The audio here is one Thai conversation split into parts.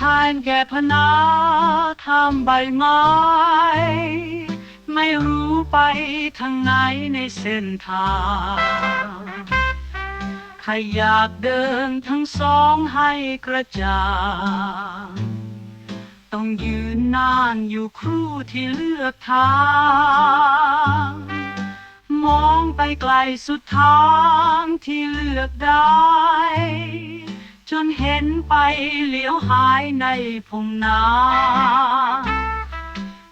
ทานแก่พนาทำใบไม้ ไม่รู้ไปทางไหนในเส้นทางใครอยากเดินทั้งสองให้กระจ่างต้องยืนนานอยู่ครู่ที่เลือกทาง มองไปไกลสุดทางที่เลือกได้ นเห็นไปเหลียวหายในพงนา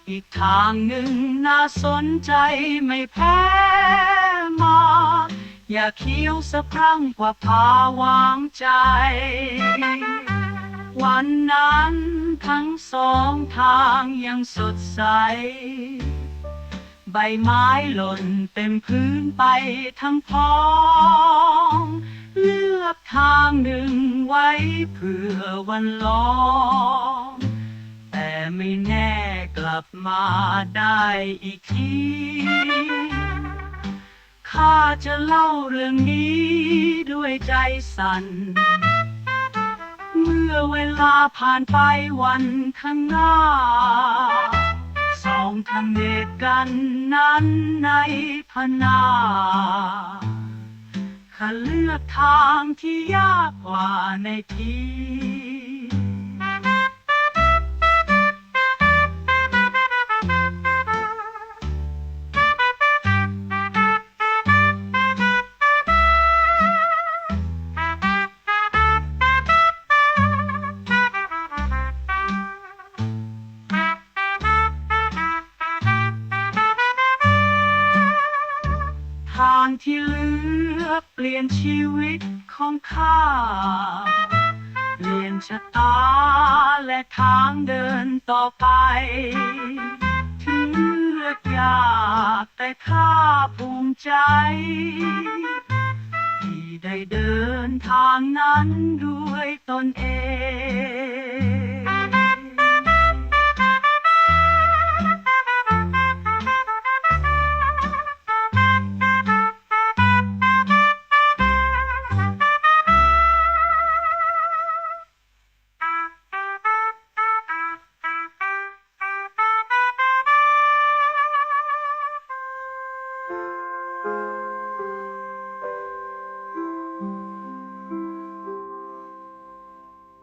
อีกทางหนึ่งน่าสนใจไม่แพ้มา อย่าเคี้ยวสะพรั่งกว่าพาวางใจ วันนั้นทั้งสองทางยังสดใส ใบไม้หล่นเต็มพื้นไปทั้งพ้อง เลือกทางหนึ่งไว้เพื่อวันลองแต่ไม่แน่กลับมาได้อีกทีข้าจะเล่าเรื่องนี้ด้วยใจสั่น เมื่อเวลาผ่านไปวันข้างหน้า สองทำเหตุกันนั้นในพนา้าเลือกทางที่ยากกว่าในทีทางที่เลือก ลี่ยนชีวิตของข้า เปลี่ยนชะตาและทางเดินต่อไป ถึงเลือกยากแต่ข้าภูมิใจ ที่ได้เดินทางนั้นด้วยตนเอง